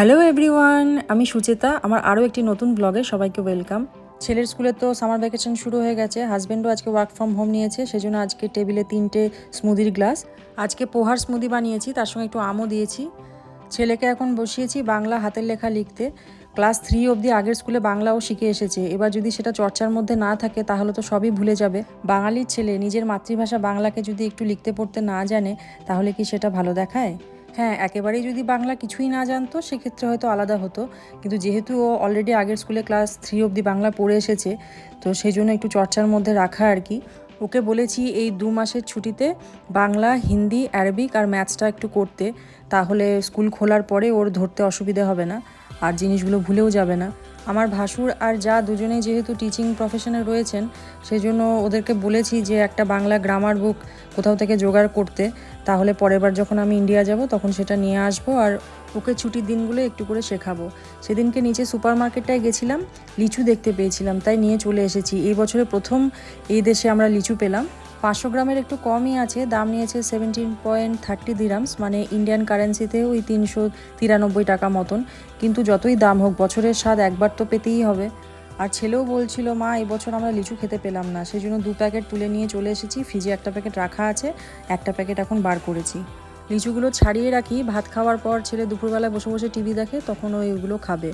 Hello everyone আমি সুচেতা। আমার আরও একটি নতুন ব্লগে সবাইকে ওয়েলকাম ছেলের স্কুলে তো সামার ভ্যাকেশন শুরু হয়ে গেছে। হাজব্যান্ডও আজকে ওয়ার্ক ফ্রম হোম নিয়েছে, সেজন্য আজকে টেবিলে তিনটে স্মুদির গ্লাস আজকে পোহার স্মুদি বানিয়েছি, তার সঙ্গে একটু আমও দিয়েছি। ছেলেকে এখন বসিয়েছি বাংলা হাতের লেখা লিখতে। ক্লাস থ্রি অবধি আগের স্কুলে বাংলাও শিখে এসেছে। এবার যদি সেটা চর্চার মধ্যে না থাকে, তাহলে তো সবই ভুলে যাবে। বাঙালির ছেলে, নিজের মাতৃভাষা বাংলাকে যদি একটু লিখতে পড়তে না জানে, তাহলে কি সেটা ভালো দেখায়? হ্যাঁ একেবারেই যদি বাংলা কিছুই না জানতো, সেক্ষেত্রে হয়তো আলাদা হতো। কিন্তু যেহেতু ও অলরেডি আগের স্কুলে ক্লাস থ্রি অবধি বাংলা পড়ে এসেছে, তো সেই জন্য একটু চর্চার মধ্যে রাখা আর কি। ওকে বলেছি এই দু মাসের ছুটিতে বাংলা, হিন্দি অ্যারবিক আর ম্যাথসটা একটু করতে। তাহলে স্কুল খোলার পরে ওর ধরতে অসুবিধে হবে না। আর জিনিসগুলো ভুলেও যাবে না। আমার ভাসুর আর যা দুজনেই যেহেতু টিচিং প্রফেশনে রয়েছেন সেই জন্য ওদেরকে বলেছি যে একটা বাংলা গ্রামার বুক কোথাও থেকে জোগাড় করতে। তাহলে পরের বার যখন আমি ইন্ডিয়া যাব, তখন সেটা নিয়ে আসব। আর ওকে ছুটির দিনগুলো একটু করে শেখাবো। সেদিনকে নিচে সুপার মার্কেটটায় গেছিলাম, লিচু দেখতে পেয়েছিলাম, তাই নিয়ে চলে এসেছি। এই বছরে প্রথম এই দেশে আমরা লিচু পেলাম। পাঁচশো গ্রামের একটু কমই আছে, দাম নিয়েছে সেভেন্টিন পয়েন্ট থার্টি দিরামস মানে ইন্ডিয়ান কারেন্সিতে ওই তিনশো তিরানব্বই টাকা মতন। কিন্তু যতই দাম হোক, বছরের স্বাদ একবার তো পেতেই হবে। আর ছেলেও বলছিল, মা এবছর আমরা লিচু খেতে পেলাম না। সেই জন্য দু প্যাকেট তুলে নিয়ে চলে এসেছি। ফ্রিজে একটা প্যাকেট রাখা আছে, একটা প্যাকেট এখন বার করেছি। লিচুগুলো ছাড়িয়ে রাখি, ভাত খাওয়ার পর ছেলে দুপুরবেলায় বসে বসে টিভি দেখে তখন ওইগুলো খাবে।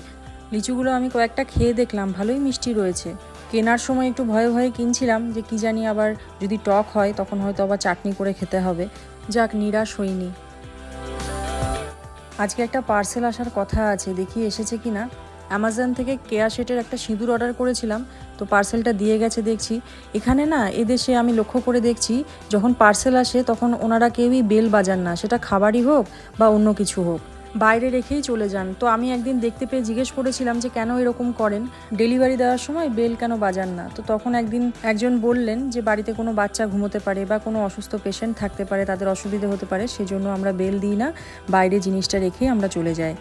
লিচুগুলো আমি কয়েকটা খেয়ে দেখলাম, ভালোই মিষ্টি রয়েছে। কেনার সময় একটু ভয়ে ভয়ে কিনছিলাম যে কি জানি আবার যদি টক হয় তখন হয়তো আবার চাটনি করে খেতে হবে। যাক, নিরাশ হইনি। আজকে একটা পার্সেল আসার কথা আছে, দেখি এসেছে কি না অ্যামাজন থেকে কেয়া শেটের একটা সিঁদুর অর্ডার করেছিলাম, তো পার্সেলটা দিয়ে গেছে দেখছি। এখানে না, এদেশে আমি লক্ষ্য করে দেখছি, যখন পার্সেল আসে তখন ওনারা কেউই বেল বাজান না, সেটা খাবারই হোক বা অন্য কিছু হোক। বাইরে রেখেই চলে যান। তো আমি একদিন দেখতে পেয়ে জিজ্ঞেস করেছিলাম যে কেন এরকম করেন? ডেলিভারি দেওয়ার সময় বেল কেন বাজান না? তো তখন একদিন একজন বললেন যে বাড়িতে কোনো বাচ্চা ঘুমোতে পারে বা কোনো অসুস্থ পেশেন্ট থাকতে পারে, তাদের অসুবিধে হতে পারে, সেজন্য আমরা বেল দিই না, বাইরে জিনিসটা রেখেই আমরা চলে যাই।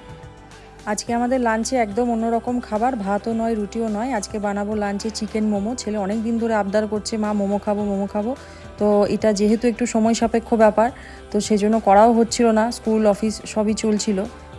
আজকে আমাদের লাঞ্চে একদম অন্যরকম খাবার, ভাতও নয়, রুটিও নয়। আজকে বানাবো লাঞ্চে চিকেন মোমো। ছেলে অনেক দিন ধরে আবদার করছে, মা, মোমো খাব মোমো খাব। তো এটা যেহেতু একটু সময় সাপেক্ষ ব্যাপার, তো সেজন্য করাও হচ্ছিল না, স্কুল, অফিস সবই চলছিল।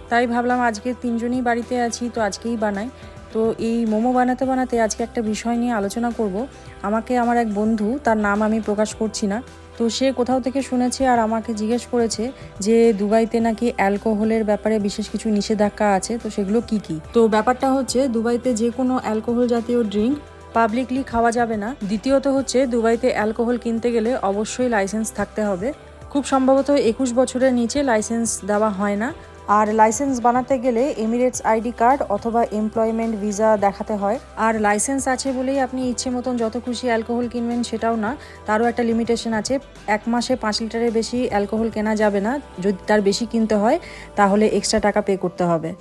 তাই ভাবলাম আজকে তিনজনই বাড়িতে আছি, তো আজকেই বানাই। তো এই মোমো বানাতে বানাতে আজকে একটা বিষয় নিয়ে আলোচনা করব। আমাকে আমার এক বন্ধু, তার নাম আমি প্রকাশ করছি না। তো সে কোথাও থেকে শুনেছে আর আমাকে জিজ্ঞেস করেছে যে দুবাইতে নাকি অ্যালকোহলের ব্যাপারে বিশেষ কিছু নিষেধাজ্ঞা আছে, তো সেগুলো কি কি? তো ব্যাপারটা হচ্ছে দুবাইতে যে কোনো অ্যালকোহল জাতীয় ড্রিঙ্ক পাবলিকলি খাওয়া যাবে না। দ্বিতীয়ত হচ্ছে দুবাইতে অ্যালকোহল কিনতে গেলে অবশ্যই লাইসেন্স থাকতে হবে। খুব সম্ভবত একুশ বছরের নিচে লাইসেন্স দেওয়া হয় না। আর লাইসেন্স বানাতে গেলে এমিরেটস আইডি কার্ড অথবা এমপ্লয়মেন্ট ভিসা দেখাতে হয়। আর লাইসেন্স আছে বলেই আপনি ইচ্ছে মতন যত খুশি অ্যালকোহল কিনবেন সেটাও না। তারও একটা লিমিটেশন আছে। এক মাসে পাঁচ লিটারের বেশি অ্যালকোহল কেনা যাবে না। যদি তার বেশি কিনতে হয়, তাহলে এক্সট্রা টাকা পে করতে হবে।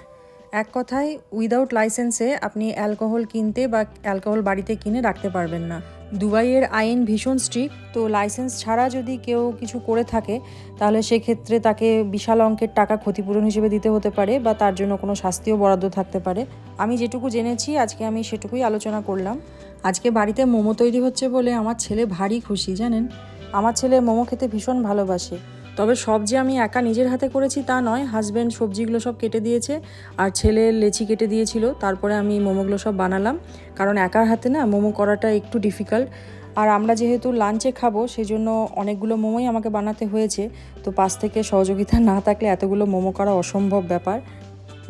এক কথায় উইদাউট লাইসেন্সে আপনি অ্যালকোহল কিনতে বা অ্যালকোহল বাড়িতে কিনে রাখতে পারবেন না। দুবাইয়ের আইন ভীষণ স্ট্রিক্ট তো লাইসেন্স ছাড়া যদি কেউ কিছু করে থাকে, তাহলে সেক্ষেত্রে তাকে বিশাল অঙ্কের টাকা ক্ষতিপূরণ হিসেবে দিতে হতে পারে বা তার জন্য কোনো শাস্তিও বরাদ্দ থাকতে পারে। আমি যেটুকু জেনেছি, আজকে আমি সেটুকুই আলোচনা করলাম। আজকে বাড়িতে মোমো তৈরি হচ্ছে বলে আমার ছেলে ভারী খুশি, জানেন? আমার ছেলে মোমো খেতে ভীষণ ভালোবাসে। তবে সব যে আমি একা নিজের হাতে করেছি তা নয় হাজব্যান্ড সবজিগুলো সব কেটে দিয়েছে, আর ছেলে লেচি কেটে দিয়েছিল, তারপরে আমি মোমোগুলো সব বানালাম, কারণ একার হাতে না মোমো করাটা একটু ডিফিকাল্ট আর আমরা যেহেতু লাঞ্চে খাব সেই জন্য অনেকগুলো মোমোই আমাকে বানাতে হয়েছে, তো পাশ থেকে সহযোগিতা না থাকলে এতগুলো মোমো করা অসম্ভব ব্যাপার।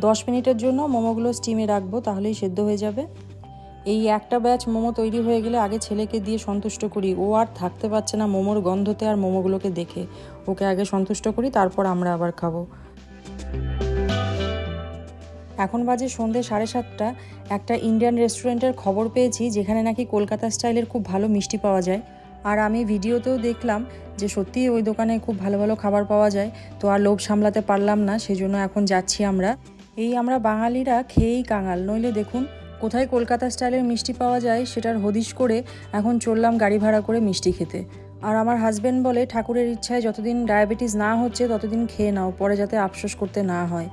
দশ মিনিটের জন্য মোমোগুলো স্টিমে রাখব, তাহলেই সেদ্ধ হয়ে যাবে। এই একটা ব্যাচ মোমো তৈরি হয়ে গেলে আগে ছেলেকে দিয়ে সন্তুষ্ট করি। ও আর থাকতে পারছে না মোমোর গন্ধতে আর মোমোগুলোকে দেখে। ওকে আগে সন্তুষ্ট করি, তারপর আমরা আবার খাব। এখন বাজে সন্ধে সাড়ে সাতটা। একটা ইন্ডিয়ান রেস্টুরেন্টের খবর পেয়েছি, যেখানে নাকি কলকাতা স্টাইলের খুব ভালো মিষ্টি পাওয়া যায়। আর আমি ভিডিওতেও দেখলাম যে সত্যিই ওই দোকানে খুব ভালো ভালো খাবার পাওয়া যায়। তো আর লোভ সামলাতে পারলাম না, সেজন্য এখন যাচ্ছি আমরা। এই আমরা বাঙালিরা খেয়েই কাঙাল। নইলে দেখুন কোথায় কলকাতা স্টাইলের মিষ্টি পাওয়া যায় সেটার হদিশ করে এখন চললাম গাড়ি ভাড়া করে মিষ্টি খেতে। আর আমার হাজব্যান্ড বলে, ঠাকুরের ইচ্ছায় যতদিন ডায়াবেটিস না হচ্ছে, ততদিন খেয়ে নাও, পরে যাতে আফসোস করতে না হয়।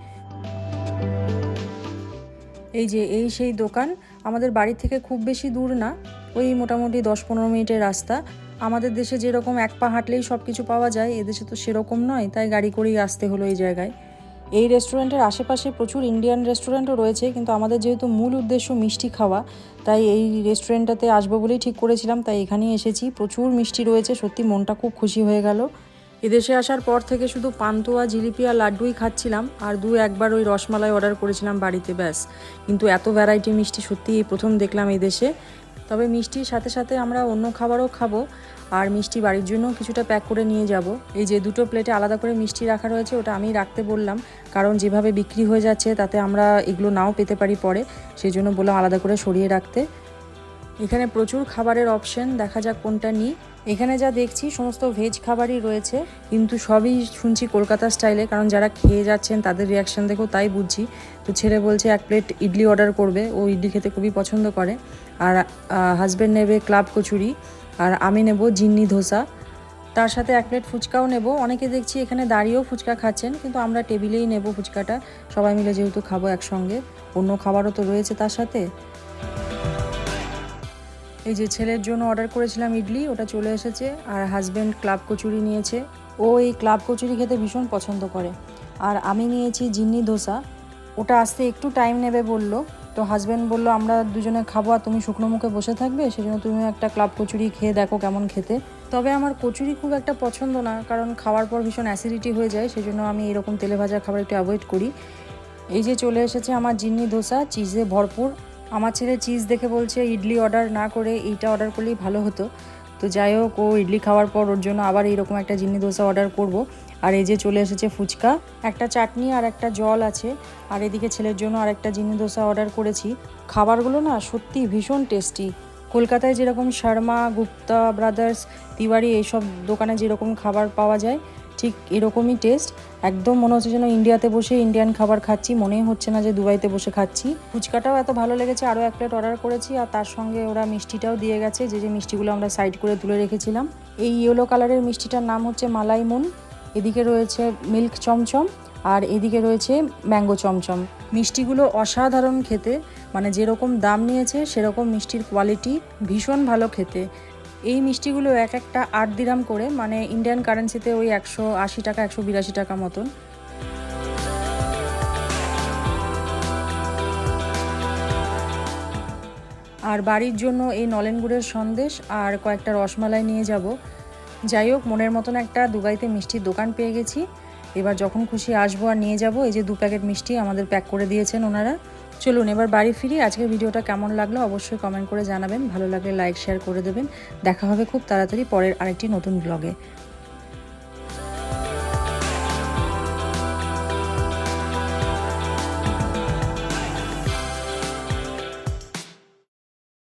এই যে, এই সেই দোকান, আমাদের বাড়ি থেকে খুব বেশি দূর না, ওই মোটামুটি দশ পনেরো মিনিটের রাস্তা। আমাদের দেশে যেরকম এক পা হাঁটলেই সব কিছু পাওয়া যায়, এদেশে তো সেরকম নয়, তাই গাড়ি করেই আসতে হলো এই জায়গায়। এই রেস্টুরেন্টের আশেপাশে প্রচুর ইন্ডিয়ান রেস্টুরেন্টও রয়েছে, কিন্তু আমাদের যেহেতু মূল উদ্দেশ্য মিষ্টি খাওয়া, তাই এই রেস্টুরেন্টটাতে আসব বলেই ঠিক করেছিলাম, তাই এখানেই এসেছি। প্রচুর মিষ্টি রয়েছে, সত্যি মনটা খুব খুশি হয়ে গেল। এদেশে আসার পর থেকে শুধু পান্তুয়া, জিলিপি আর লাড্ডুই খাচ্ছিলাম, আর দু একবার ওই রসমালাই অর্ডার করেছিলাম বাড়িতে, ব্যাস। কিন্তু এত ভ্যারাইটি মিষ্টি সত্যি প্রথম দেখলাম এই দেশে তবে মিষ্টির সাথে সাথে আমরা অন্য খাবারও খাব আর মিষ্টি বাড়ির জন্য কিছুটা প্যাক করে নিয়ে যাব। এই যে দুটো প্লেটে আলাদা করে মিষ্টি রাখা রয়েছে, ওটা আমি রাখতে বললাম। কারণ যেভাবে বিক্রি হয়ে যাচ্ছে, তাতে আমরা এগুলো নাও পেতে পারি পরে। সেই জন্য বললাম আলাদা করে সরিয়ে রাখতে। এখানে প্রচুর খাবারের অপশন দেখা যাক কোনটা নিই। এখানে যা দেখছি, সমস্ত ভেজ খাবারই রয়েছে, কিন্তু সবই শুনছি কলকাতা স্টাইলে কারণ যারা খেয়ে যাচ্ছেন, তাদের রিয়াকশন দেখেও তাই বুঝছি। তো ছেলে বলছে, এক প্লেট ইডলি অর্ডার করবে, ও ইডলি খেতে খুবই পছন্দ করে। আর হাজব্যান্ড নেবে ক্লাব কচুরি, আর আমি নেব জিন্নি ধোসা। তার সাথে এক প্লেট ফুচকাও নেব। অনেকে দেখছি এখানে দাঁড়িয়েও ফুচকা খাচ্ছেন, কিন্তু আমরা টেবিলেই নেব ফুচকাটা। সবাই মিলে যেহেতু খাব একসঙ্গে, অন্য খাবারও তো রয়েছে তার সাথে। এই যে ছেলের জন্য অর্ডার করেছিলাম ইডলি, ওটা চলে এসেছে আর হাজব্যান্ড ক্লাব কচুরি নিয়েছে। ও এই ক্লাব কচুরি খেতে ভীষণ পছন্দ করে। আর আমি নিয়েছি জিন্নি ধোসা। ওটা আসতে একটু টাইম নেবে বলল। তো হাজব্যান্ড বলল, আমরা দুজনে খাব আর তুমি শুকনো মুখে বসে থাকবে, সেজন্য তুমি একটা ক্লাব কচুরি খেয়ে দেখো কেমন খেতে। তবে আমার কচুরি খুব একটা পছন্দ না, কারণ খাওয়ার পর ভীষণ অ্যাসিডিটি হয়ে যায়, সেজন্য আমি এরকম তেলে ভাজা খাবার একটু অ্যাভয়েড করি। এই যে চলে এসেছে আমার জিন্নি ধোসা চিজে ভরপুর। আমার ছেলে চিজ দেখে বলছে, ইডলি অর্ডার না করে এইটা অর্ডার করলেই ভালো হতো। তো যাই হোক, ও ইডলি খাওয়ার পর ওর জন্য আবার এইরকম একটা জিন্নি দোসা অর্ডার করব। আর এই যে চলে এসেছে ফুচকা, একটা চাটনি আর একটা জল আছে। আর এদিকে ছেলের জন্য আর একটা জিন্নি দোসা অর্ডার করেছি। খাবারগুলো না সত্যি ভীষণ টেস্টি কলকাতায় যেরকম শর্মা, গুপ্তা ব্রাদার্স তিওয়ারি এইসব দোকানে যেরকম খাবার পাওয়া যায় ঠিক এরকমই টেস্ট একদম মনে হচ্ছে যেন ইন্ডিয়াতে বসে ইন্ডিয়ান খাবার খাচ্ছি, মনেই হচ্ছে না যে দুবাইতে বসে খাচ্ছি। ফুচকাটাও এত ভালো লেগেছে, আরও এক প্লেট অর্ডার করেছি, আর তার সঙ্গে ওরা মিষ্টিটাও দিয়ে গেছে, যে যে মিষ্টিগুলো আমরা সাইড করে তুলে রেখেছিলাম। এই ইয়েলো কালারের মিষ্টিটার নাম হচ্ছে মালাই মুন এদিকে রয়েছে মিল্ক চমচম, আর এদিকে রয়েছে ম্যাঙ্গো চমচম। মিষ্টিগুলো অসাধারণ খেতে মানে যেরকম দাম নিয়েছে, সেরকম মিষ্টির কোয়ালিটি ভীষণ ভালো খেতে। এই মিষ্টিগুলো এক একটা আট দিরাম করে মানে ইন্ডিয়ান কারেন্সিতে ওই একশো আশি টাকা, একশো বিরাশি টাকা মতন। আর বাড়ির জন্য এই নলেন গুড়ের সন্দেশ আর কয়েকটা রসমালাই নিয়ে যাব। যাই হোক, মনের মতন একটা দুবাইতে মিষ্টির দোকান পেয়ে গেছি। এবার যখন খুশি আসব আর নিয়ে যাব, এই যে দু প্যাকেট মিষ্টি আমাদের প্যাক করে দিয়েছেন ওনারা। চলুন, এবার বাড়ি ফিরি। আজকের ভিডিওটা কেমন লাগল অবশ্যই কমেন্ট করে জানাবেন। ভালো লাগলে লাইক শেয়ার করে দেবেন। দেখা হবে খুব তাড়াতাড়ি পরের আরেকটি নতুন ব্লগে